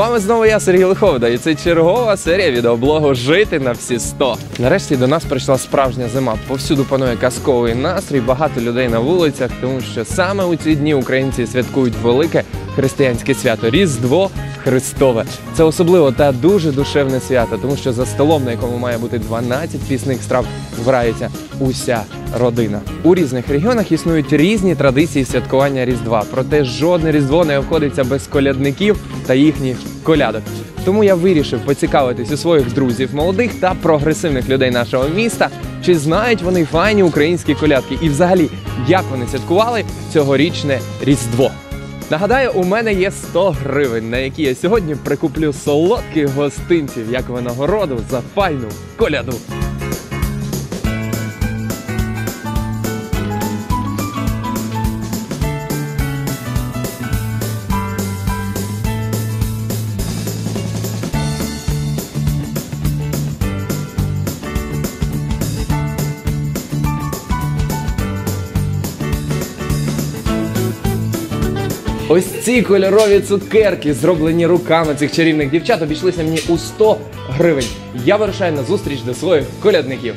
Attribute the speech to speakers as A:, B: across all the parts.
A: вами знову я, Сергій Лиховда, і це чергова серія відеоблогу Жити на всі 100. Нарешті до нас прийшла справжня зима. Повсюду панує казковий настрій, багато людей на вулицях, тому що саме у ці дні українці святкують велике християнське свято Різдво Христове. Це особливо та дуже душевне свято, тому що за столом, на якому має бути 12 пісних страв, збирається уся родина. У різних регіонах існують різні традиції святкування Різдва, проте жодне Різдво не обходиться без колядників та їхніх колядок. Тому я вирішив поцікавитись у своїх друзів, молодих та прогресивних людей нашого міста, чи знають вони файні українські колядки, і взагалі як вони святкували цьогорічне Різдво. Нагадаю, у мене є 100 гривень, на які я сьогодні прикуплю солодких гостинців як винагороду за файну коляду. Ось ці кольорові цукерки, зроблені руками цих чарівних дівчат, обійшлися мені у 100 гривень. Я вирушаю на зустріч до своїх колядників.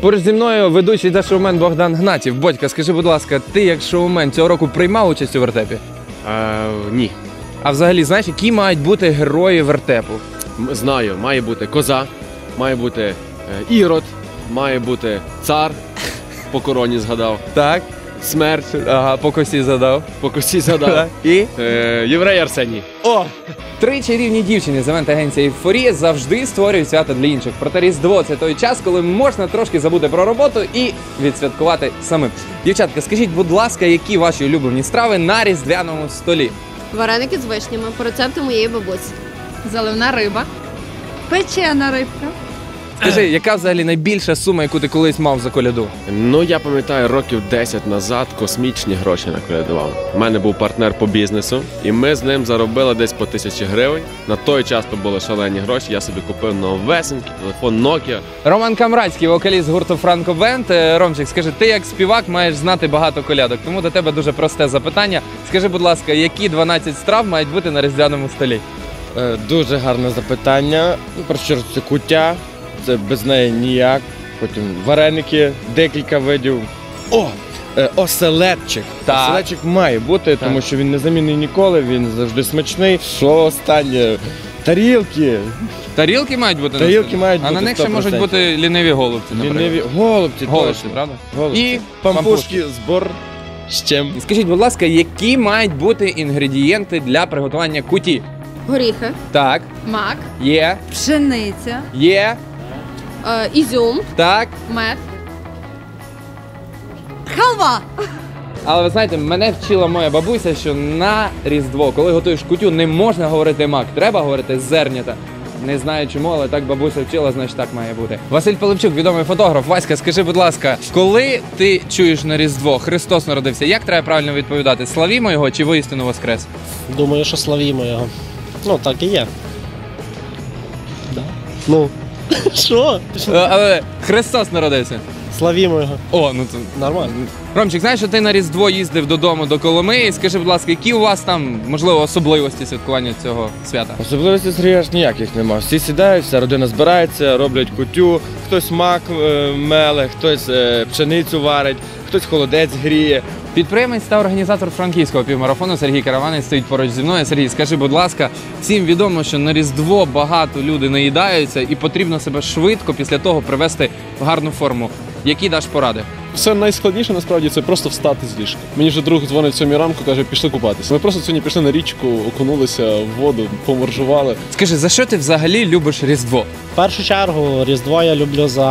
A: Поруч зі мною ведучий та шоумен Богдан Гнатів. Бодька, скажи, будь ласка, ти як шоумен цього року приймав участь у вертепі?
B: Е, ні.
A: А взагалі, знаєш, які мають бути герої вертепу?
B: М- Знаю, має бути коза, має бути е, ірод, має бути цар, по короні згадав,
A: Так.
B: Смерть,
A: Ага, по косі задав.
B: по косі згадав.
A: І?
B: Е, єврей Арсеній.
A: О! Три чарівні дівчини з івент агенції Ейфорія завжди створюють свято для інших. Проте Різдво це той час, коли можна трошки забути про роботу і відсвяткувати самим. Дівчатка, скажіть, будь ласка, які ваші улюблені страви на різдвяному столі?
C: Вареники з вишнями по рецепту моєї бабусі.
D: заливна риба, печена рибка.
A: Скажи, яка взагалі найбільша сума, яку ти колись мав за коляду?
B: Ну, я пам'ятаю, років 10 назад космічні гроші наколядував. У мене був партнер по бізнесу, і ми з ним заробили десь по тисячі гривень. На той час то були шалені гроші. Я собі купив новесенький телефон Nokia.
A: Роман Камрадський, вокаліст гурту Франко Бенд. Е, Ромчик, скажи, ти як співак маєш знати багато колядок, тому до тебе дуже просте запитання. Скажи, будь ласка, які 12 страв мають бути на різдвяному столі?
E: Е, Дуже гарне запитання. Ну, чергу це куття, це без неї ніяк. Потім вареники, декілька видів. О! е, Оселедчик.
A: Так.
E: Оселедчик має бути, тому що він не замінний ніколи, він завжди смачний. Що останнє? Тарілки.
A: Тарілки мають бути
E: Тарілки мають
A: а на них ще можуть бути ліниві голубці. наприклад.
E: Ліниві. Голубці,
A: Голубці,
E: точно.
A: правда?
E: Голубці.
A: І
E: пампушки з борщем.
A: Скажіть, будь ласка, які мають бути інгредієнти для приготування куті?
C: Горіхи,
A: Так,
D: Мак,
A: є,
D: пшениця,
A: є,
C: е, ізюм,
A: так.
D: мед. Халва!
A: Але ви знаєте, мене вчила моя бабуся, що на Різдво, коли готуєш кутю, не можна говорити мак, треба говорити зернята. Не знаю чому, але так бабуся вчила, значить так має бути. Василь Пилипчук, відомий фотограф. Васька, скажи, будь ласка, коли ти чуєш на Різдво Христос народився, як треба правильно відповідати? Славімо його чи воістину воскрес?
F: Думаю, що славімо його. Ну, так і є. Да. Ну. Що?
A: Е, Але Христос народився.
F: Славімо його.
A: О, ну це
F: Нормально.
A: Ромчик, знаєш, що ти на Різдво їздив додому до Коломиї. Скажи, будь ласка, які у вас там можливо особливості святкування цього свята?
E: Особливості Сергія ж ніяких нема. Всі сідають, вся родина збирається, роблять кутю, хтось мак е, меле, хтось е, пшеницю варить, хтось холодець гріє.
A: Підприємець та організатор франківського півмарафону Сергій Караванець стоїть поруч зі мною. Сергій, скажи, будь ласка, всім відомо, що на Різдво багато люди наїдаються і потрібно себе швидко після того привести в гарну форму. Які даш поради?
G: Все найскладніше насправді це просто встати з ліжка. Мені вже друг дзвонить сьомій ранку, каже, пішли купатися. Ми просто сьогодні пішли на річку, окунулися в воду, поморжували.
A: Скажи, за що ти взагалі любиш Різдво?
F: В першу чергу Різдво я люблю за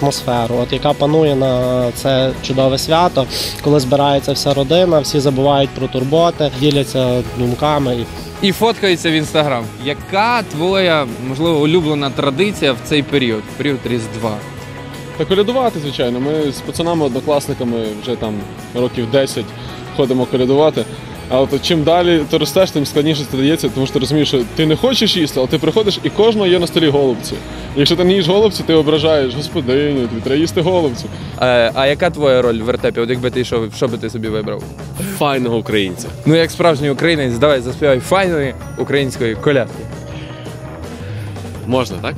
F: атмосферу, от яка панує на це чудове свято, коли збирається вся родина, всі забувають про турботи, діляться думками. І
A: І фоткаються в інстаграм. Яка твоя можливо улюблена традиція в цей період, період Різдва?
G: Та колядувати, звичайно. Ми з пацанами, однокласниками вже там років 10 ходимо колядувати. А от чим далі ти ростеш, тим складніше це дається, тому що ти розумієш, що ти не хочеш їсти, але ти приходиш і кожного є на столі голубці. І якщо ти не їш голубці, ти ображаєш господиню, тобі треба їсти голубцю.
A: Е, а яка твоя роль в вертепі? От якби ти йшов, що би ти собі вибрав?
B: Файного українця.
A: Ну, як справжній українець, давай заспівай файної української колядки.
B: Можна, так?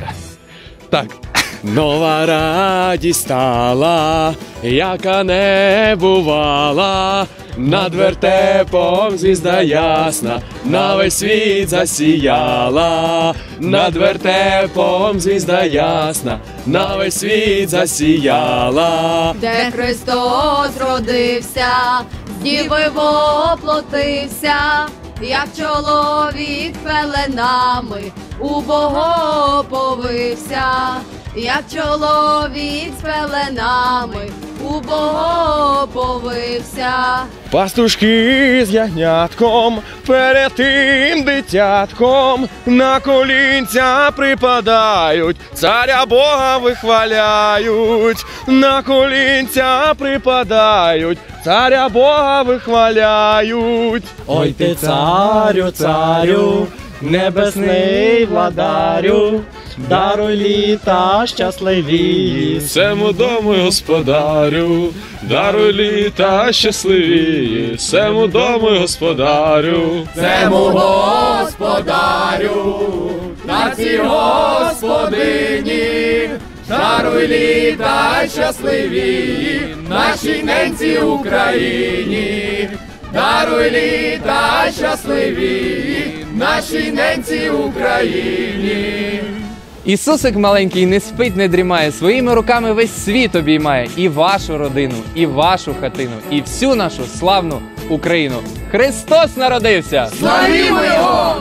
A: Так.
B: Нова радість стала, яка не бувала, над вертепом звізда ясна, на весь світ засіяла, над вертепом звізда ясна, на весь світ засіяла.
C: Де Христос родився, діви воплотився, як чоловік пеленами у Бога повився, як чоловік з пеленами у Бога повився.
E: Пастушки з ягнятком, перед тим дитятком на колінця припадають, царя Бога вихваляють, на колінця припадають, царя Бога вихваляють.
F: Ой ти царю, царю, небесний владарю, даруй літа щасливі.
G: Всему дому господарю, даруй літа щасливі, всему дому господарю.
H: Цему господарю, на цій господині, даруй літа щасливі, нашій ненці Україні, даруй літа щасливі, нашій ненці Україні.
A: Ісусик маленький не спить, не дрімає, своїми руками весь світ обіймає і вашу родину, і вашу хатину, і всю нашу славну Україну. Христос народився!
H: Славімо його!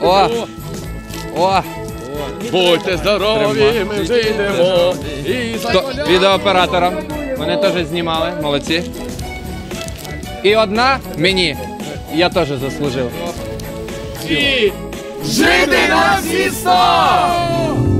A: О! О!
B: Будьте здорові, ми вже йдемо. І
A: Хто? Відеооператорам. Вони теж знімали, молодці. І одна мені. Я теж заслужив.
H: Жити на всі сто!